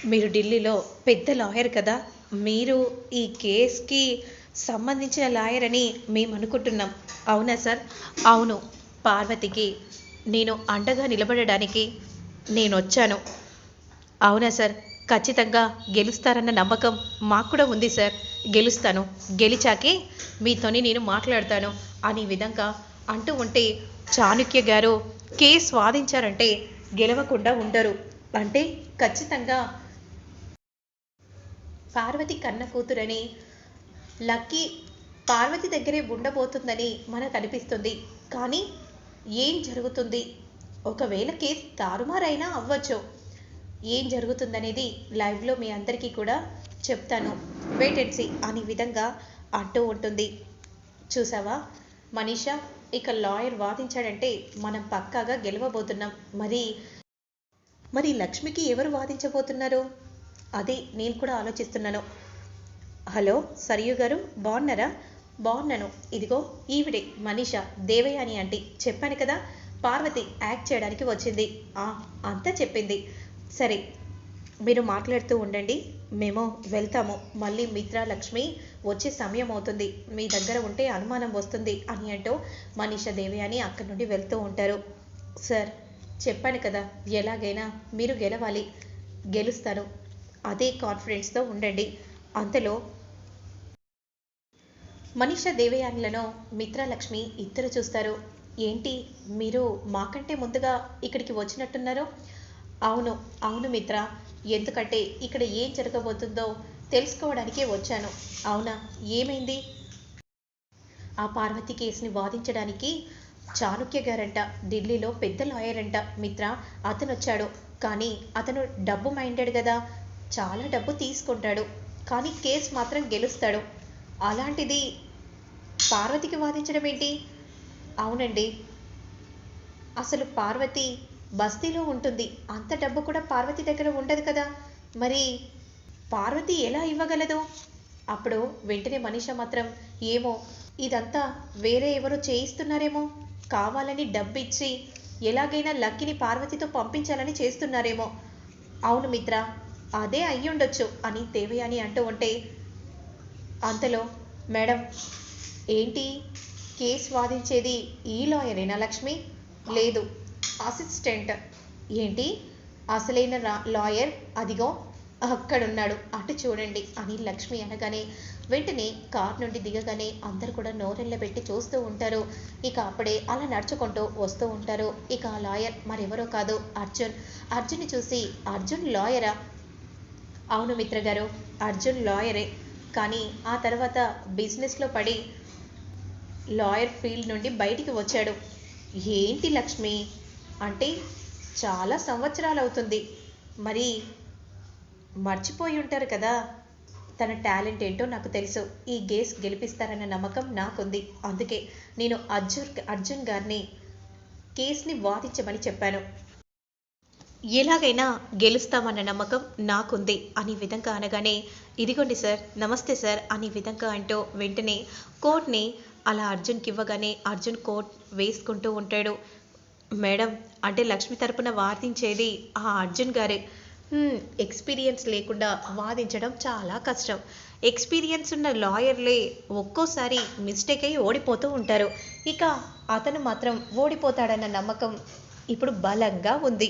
మీరు ఢిల్లీలో పెద్ద లాయర్ కదా మీరు ఈ కేస్కి సంబంధించిన లాయర్ అని మేము అనుకుంటున్నాం. అవునా సార్? అవును. పార్వతికి నేను అండగా నిలబడడానికి నేను వచ్చాను. అవునా సార్? ఖచ్చితంగా గెలుస్తారన్న నమ్మకం మాకు కూడా ఉంది సార్. గెలుస్తాను. గెలిచాకే మీతోని నేను మాట్లాడతాను అనే విధంగా అంటూ ఉంటే చాణుక్య గారు కేసు వాదించారంటే గెలవకుండా ఉండరు. అంటే ఖచ్చితంగా పార్వతి కన్న కూతురని లక్కీ పార్వతి దగ్గరే ఉండబోతుందని మనకు అనిపిస్తుంది. కానీ ఏం జరుగుతుంది? ఒకవేళ కేసు తారుమారైనా అవ్వచ్చు. ఏం జరుగుతుందనేది లైవ్లో మీ అందరికీ కూడా చెప్తాను. వేటెన్సీ అనే విధంగా అంటూ ఉంటుంది. చూసావా? మనీషా ఇక లాయర్ వాదించాడంటే మనం పక్కాగా గెలవబోతున్నాం. మరి మరి లక్ష్మికి ఎవరు వాదించబోతున్నారు? అదే నేను కూడా ఆలోచిస్తున్నాను. హలో సరియు గారు బాగున్నారా? బాగున్నాను. ఇదిగో ఈవిడే మనీష దేవయాని ఆంటీ. చెప్పాను కదా పార్వతి యాక్ట్ చేయడానికి వచ్చింది. ఆ అంతా చెప్పింది. సరే మీరు మాట్లాడుతూ ఉండండి. మేము వెళ్తాము. మళ్ళీ మిత్ర లక్ష్మి వచ్చే సమయం అవుతుంది. మీ దగ్గర ఉంటే అనుమానం వస్తుంది అని అంటూ మనీష దేవయాని అక్కడి నుండి వెళ్తూ ఉంటారు. సార్ చెప్పాను కదా ఎలాగైనా మీరు గెలవాలి. గెలుస్తాను. అదే కాన్ఫిడెన్స్తో ఉండండి. అంతలో మనిష దేవయానులను మిత్రలక్ష్మి ఇద్దరు చూస్తారు. ఏంటి? మీరు మాకంటే ముందుగా ఇక్కడికి వచ్చినట్టున్నారు? అవును అవును మిత్ర. ఎందుకంటే ఇక్కడ ఏం జరగబోతుందో తెలుసుకోవడానికే వచ్చాను. అవునా? ఏమైంది? ఆ పార్వతి కేసుని వాదించడానికి చాణుక్య గారంట ఢిల్లీలో పెద్ద లాయర్ అంట మిత్ర. అతను వచ్చాడు కానీ అతను డబ్బు మైండెడ్ కదా చాలా డబ్బు తీసుకుంటాడు. కానీ కేసు మాత్రం గెలుస్తాడు. అలాంటిది పార్వతికి వాదించడం ఏంటి? అవునండి. అసలు పార్వతి బస్తీలో ఉంటుంది. అంత డబ్బు కూడా పార్వతి దగ్గర ఉండదు కదా. మరి పార్వతి ఎలా ఇవ్వగలదు? అప్పుడు వెంటనే మనిష మాత్రం ఏమో ఇదంతా వేరే ఎవరో చేయిస్తున్నారేమో? కావాలని డబ్బు ఇచ్చి ఎలాగైనా లక్కిని పార్వతితో పంపించాలని చేస్తున్నారేమో? అవును మిత్ర అదే అయ్యుండొచ్చు అని దేవయాని అంటూ ఉంటే అంతలో మేడం ఏంటి? కేసు వాదించేది ఈ లాయరేనా లక్ష్మి? లేదు అసిస్టెంట్. ఏంటి? అసలైన రా లాయర్? అదిగో అక్కడున్నాడు. అటు చూడండి అని లక్ష్మి అనగానే వెంటనే కార్ నుండి దిగగానే అందరు కూడా నోరెళ్ళబెట్టి చూస్తూ ఉంటారు. ఇక అప్పుడే అలా నడుచుకుంటూ వస్తూ ఉంటారు. ఇక ఆ లాయర్ మరెవరో కాదు అర్జున్. అర్జున్ని చూసి అర్జున్ లాయరా? అవును మిత్ర గారు అర్జున్ లాయరే. కానీ ఆ తర్వాత బిజినెస్లో పడి లాయర్ ఫీల్డ్ నుండి బయటికి వచ్చాడు. ఏంటి లక్ష్మి? అంటే చాలా సంవత్సరాలు అవుతుంది మరి మర్చిపోయి ఉంటారు కదా. తన టాలెంట్ ఏంటో నాకు తెలుసు. ఈ గేస్ గెలిపిస్తారన్న నమ్మకం నాకుంది. అందుకే నేను అర్జున్ అర్జున్ గారిని కేసుని వాదించమని చెప్పాను. ఎలాగైనా గెలుస్తామన్న నమ్మకం నాకుంది అనే విధంగా అనగానే ఇదిగోండి సార్ నమస్తే సార్ అనే విధంగా అంటూ వెంటనే కోట్ని అలా అర్జున్కి ఇవ్వగానే అర్జున్ కోట్ వేసుకుంటూ ఉంటాడు. మేడం అంటే లక్ష్మి తరపున వాదించేది ఆ అర్జున్ గారే. ఎక్స్పీరియన్స్ లేకుండా వాదించడం చాలా కష్టం. ఎక్స్పీరియన్స్ ఉన్న లాయర్లే ఒక్కోసారి మిస్టేక్ అయ్యి ఓడిపోతూ ఉంటారు. ఇక అతను మాత్రం ఓడిపోతాడన్న నమ్మకం ఇప్పుడు బలంగా ఉంది.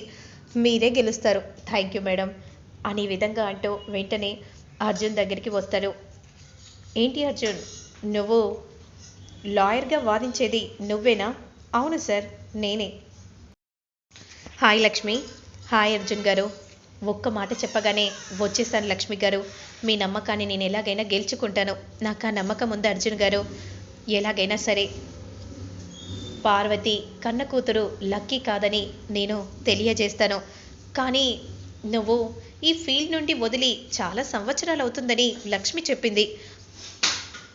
మీరే గెలుస్తారు. Thank you madam. అనే విధంగా అంటూ వెంటనే అర్జున్ దగ్గరికి వస్తారు. ఏంటి అర్జున్? నువ్వు లాయర్గా వాదించేది నువ్వేనా? అవును సార్ నేనే. హాయ్ లక్ష్మి. హాయ్ అర్జున్ గారు. ఒక్క మాట చెప్పగానే వచ్చేసాను లక్ష్మి గారు. మీ నమ్మకాన్ని నేను ఎలాగైనా గెలుచుకుంటాను. నాకు ఆ నమ్మకం ఉంది అర్జున్ గారు. ఎలాగైనా సరే పార్వతి కన్న కూతురు లక్కీ కాదని నేను తెలియజేస్తాను. కానీ నువ్వు ఈ ఫీల్డ్ నుండి వదిలి చాలా సంవత్సరాలు అవుతుందని లక్ష్మి చెప్పింది.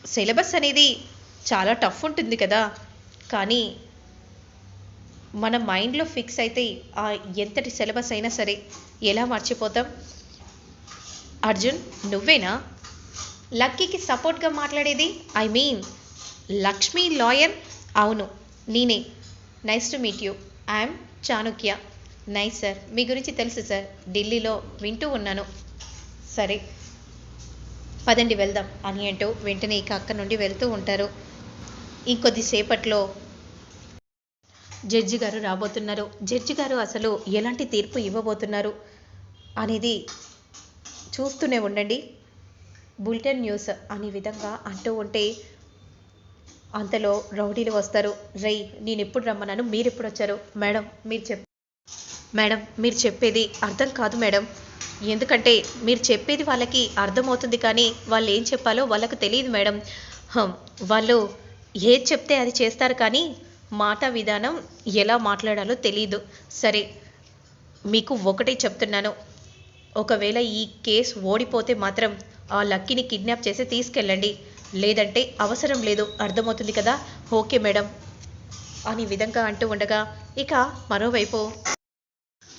సిలబస్ అనేది చాలా టఫ్ ఉంటుంది కదా. కానీ మన మైండ్లో ఫిక్స్ అయితే ఆ ఎంతటి సిలబస్ అయినా సరే ఎలా మర్చిపోతాం? అర్జున్ నువ్వేనా? లక్కీకి సపోర్ట్గా మాట్లాడేది ఐ మీన్ లక్ష్మీ లాయర్? అవును నేనే. Nice to meet you I'm Chanakya nice sir మీ గురించి తెలుసు సార్ ఢిల్లీలో వింటూ ఉన్నాను. సరే. పదండి వెళ్దాం. అని అంటూ వెంటనే ఇక అక్కడి నుండి వెళ్తూ ఉంటారు. ఇంకొద్దిసేపట్లో జడ్జి గారు రాబోతున్నారు. జడ్జి గారు అసలు ఎలాంటి తీర్పు ఇవ్వబోతున్నారు అనేది చూస్తూనే ఉండండి. బులెటిన్ న్యూస్ అనే విధంగా అంటూ ఉంటే అంతలో రౌడీలు వస్తారు. రై నేను ఎప్పుడు రమ్మన్నాను? మీరు ఎప్పుడు వచ్చారు మేడం మీరు చెప్ మేడం మీరు చెప్పేది అర్థం కాదు మేడం. ఎందుకంటే మీరు చెప్పేది వాళ్ళకి అర్థమవుతుంది కానీ వాళ్ళు ఏం చెప్పాలో వాళ్ళకు తెలియదు మేడం. వాళ్ళు ఏది చెప్తే అది చేస్తారు కానీ మాట విధానం ఎలా మాట్లాడాలో తెలియదు సరే మీకు ఒకటే చెప్తున్నాను. ఒకవేళ ఈ కేసు ఓడిపోతే మాత్రం ఆ లక్కీని కిడ్నాప్ చేసి తీసుకెళ్ళండి. లేదంటే అవసరం లేదు. అర్థమవుతుంది కదా? Okay madam. అని విధంగా అంటూ ఉండగా ఇక మరోవైపు.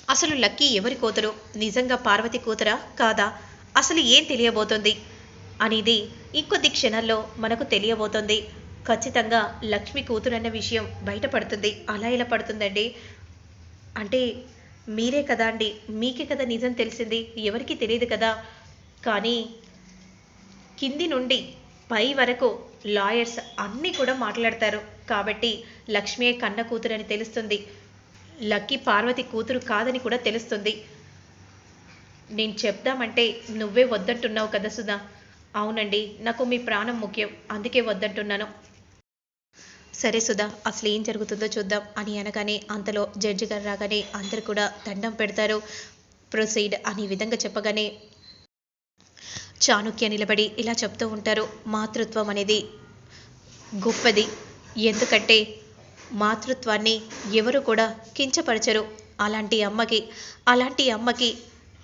అసలు లక్కీ ఎవరి కూతురు? నిజంగా పార్వతి కూతురా? కాదా? అసలు ఏం తెలియబోతుంది? అనేది ఇంకొద్ది క్షణాల్లో మనకు తెలియబోతుంది. ఖచ్చితంగా లక్ష్మి కూతురన్న విషయం బయటపడుతుంది. అలా ఇలా పడుతుందండి? అంటే మీరే కదా అండి. మీకే కదా నిజం తెలిసింది? ఎవరికి తెలియదు కదా? కానీ కింది నుండి పై వరకు లాయర్స్ అన్నీ కూడా మాట్లాడతారు. కాబట్టి లక్ష్మియే కన్న కూతురని తెలుస్తుంది. లక్కీ పార్వతి కూతురు కాదని కూడా తెలుస్తుంది. నేను చెప్దామంటే నువ్వే వద్దంటున్నావు కదా సుధా. అవునండి నాకు మీ ప్రాణం ముఖ్యం. అందుకే వద్దంటున్నాను. సరే సుధా అసలు ఏం జరుగుతుందో చూద్దాం అని అనగానే అంతలో జడ్జి గారు రాగానే అందరు కూడా దండం పెడతారు. ప్రొసీడ్ అనే విధంగా చెప్పగానే చాణుక్య నిలబడి ఇలా చెప్తూ ఉంటారు మాతృత్వం అనేది గొప్పది. ఎందుకంటే మాతృత్వాన్ని ఎవరు కూడా కించపరచరు. అలాంటి అమ్మకి అలాంటి అమ్మకి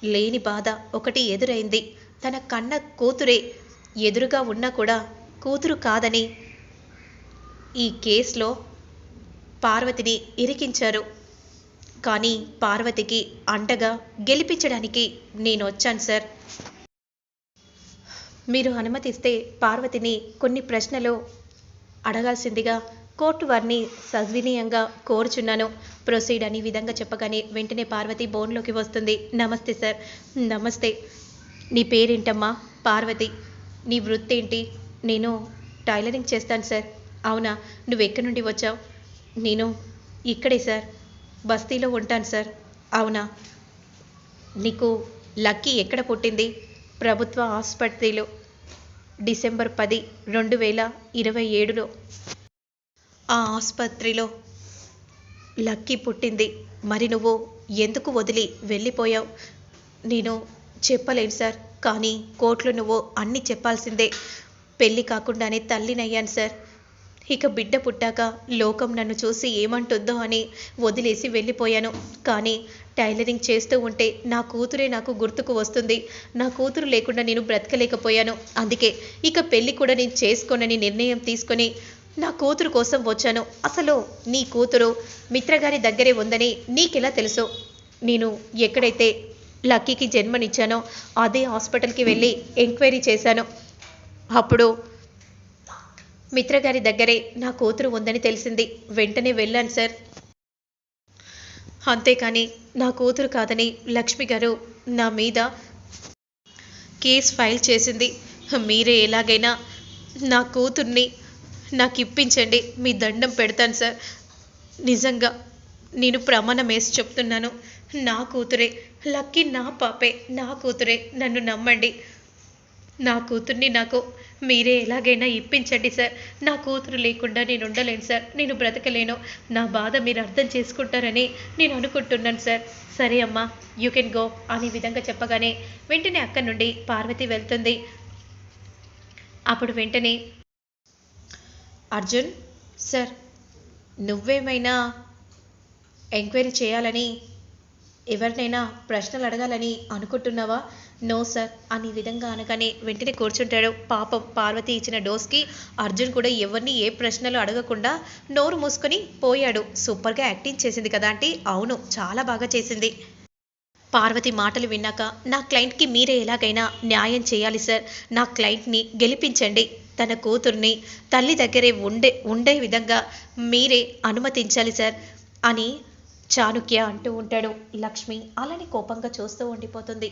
లేని బాధ ఒకటి ఎదురైంది. తన కన్న కూతురే ఎదురుగా ఉన్నా కూడా కూతురు కాదని ఈ కేసులో పార్వతిని ఇరికించారు. కానీ పార్వతికి అండగా గెలిపించడానికి నేను వచ్చాను సార్. మీరు అనుమతిస్తే పార్వతిని కొన్ని ప్రశ్నలు అడగాల్సిందిగా కోర్టు వారిని సద్వినీయంగా కోరుచున్నాను. ప్రొసీడ్ అని విధంగా చెప్పగానే వెంటనే పార్వతి బోన్లోకి వస్తుంది. నమస్తే సార్. నమస్తే. నీ పేరేంటమ్మా? పార్వతి. నీ వృత్తి ఏంటి నేను టైలరింగ్ చేస్తాను సార్. అవునా? నువ్వు ఎక్కడి నుండి వచ్చావు? నేను ఇక్కడే సార్. బస్తీలో ఉంటాను సార్. అవునా? నీకు లక్కీ ఎక్కడ పుట్టింది? ప్రభుత్వ ఆసుపత్రిలో. డిసెంబర్ పది రెండు వేల ఇరవై ఏడులో ఆ ఆసుపత్రిలో లక్కీ పుట్టింది. మరి నువ్వు ఎందుకు వదిలి వెళ్ళిపోయావు? నేను చెప్పలేను సార్ కానీ కోర్టులో నువ్వు అన్నీ చెప్పాల్సిందే. పెళ్ళి కాకుండానే తల్లినయ్యాను సార్. ఇక బిడ్డ పుట్టాక లోకం నన్ను చూసి ఏమంటుందో అని వదిలేసి వెళ్ళిపోయాను. కానీ టైలరింగ్ చేస్తూ ఉంటే నా కూతురే నాకు గుర్తుకు వస్తుంది. నా కూతురు లేకుండా నేను బ్రతకలేకపోయాను. అందుకే ఇక పెళ్ళి కూడా నేను చేసుకోనని నిర్ణయం తీసుకొని నా కూతురు కోసం వచ్చాను. అసలు నీ కూతురు మిత్రగారి దగ్గరే ఉందని నీకెలా తెలుసు? నేను ఎక్కడైతే లక్కీకి జన్మనిచ్చానో అదే హాస్పిటల్కి వెళ్ళి ఎంక్వైరీ చేశాను. అప్పుడు మిత్రగారి దగ్గరే నా కూతురు ఉందని తెలిసింది. వెంటనే వెళ్ళాను సార్. అంతేకాని నా కూతురు కాదని లక్ష్మి గారు నా మీద కేస్ ఫైల్ చేసింది. మీరే ఎలాగైనా నా కూతుర్ని నాకు ఇప్పించండి. మీ దండం పెడతాను సార్. నిజంగా నేను ప్రమాణం వేసి చెప్తున్నాను. నా కూతురే లక్కీ నా పాపే. నా కూతురే నన్ను నమ్మండి. నా కూతుర్ని నాకు మీరే ఎలాగైనా ఇప్పించండి సార్. నా కూతురు లేకుండా నేను ఉండలేను సార్. నేను బ్రతకలేను. నా బాధ మీరు అర్థం చేసుకుంటారని నేను అనుకుంటున్నాను సార్. సరే అమ్మా. యూ కెన్ గో అనే విధంగా చెప్పగానే వెంటనే అక్కడి నుండి పార్వతి వెళ్తుంది. అప్పుడు వెంటనే అర్జున్ సార్ నువ్వేమైనా ఎంక్వైరీ చేయాలని ఎవరినైనా ప్రశ్నలు అడగాలని అనుకుంటున్నావా? నో సార్ అని విధంగా అనగానే వెంటనే కూర్చుంటాడు. పాపం పార్వతి ఇచ్చిన డోస్కి అర్జున్ కూడా ఎవరిని ఏ ప్రశ్నలు అడగకుండా నోరు మూసుకొని పోయాడు. సూపర్గా యాక్టింగ్ చేసింది కదా అంటే అవును చాలా బాగా చేసింది. పార్వతి మాటలు విన్నాక నా క్లయింట్కి మీరే ఎలాగైనా న్యాయం చేయాలి సార్. నా క్లయింట్ని గెలిపించండి. తన కూతుర్ని తల్లి దగ్గరే ఉండే ఉండే విధంగా మీరే అనుమతించాలి సార్ అని చాణుక్య అంటూ ఉంటాడు. లక్ష్మి అలానే కోపంగా చూస్తూ ఉండిపోతుంది.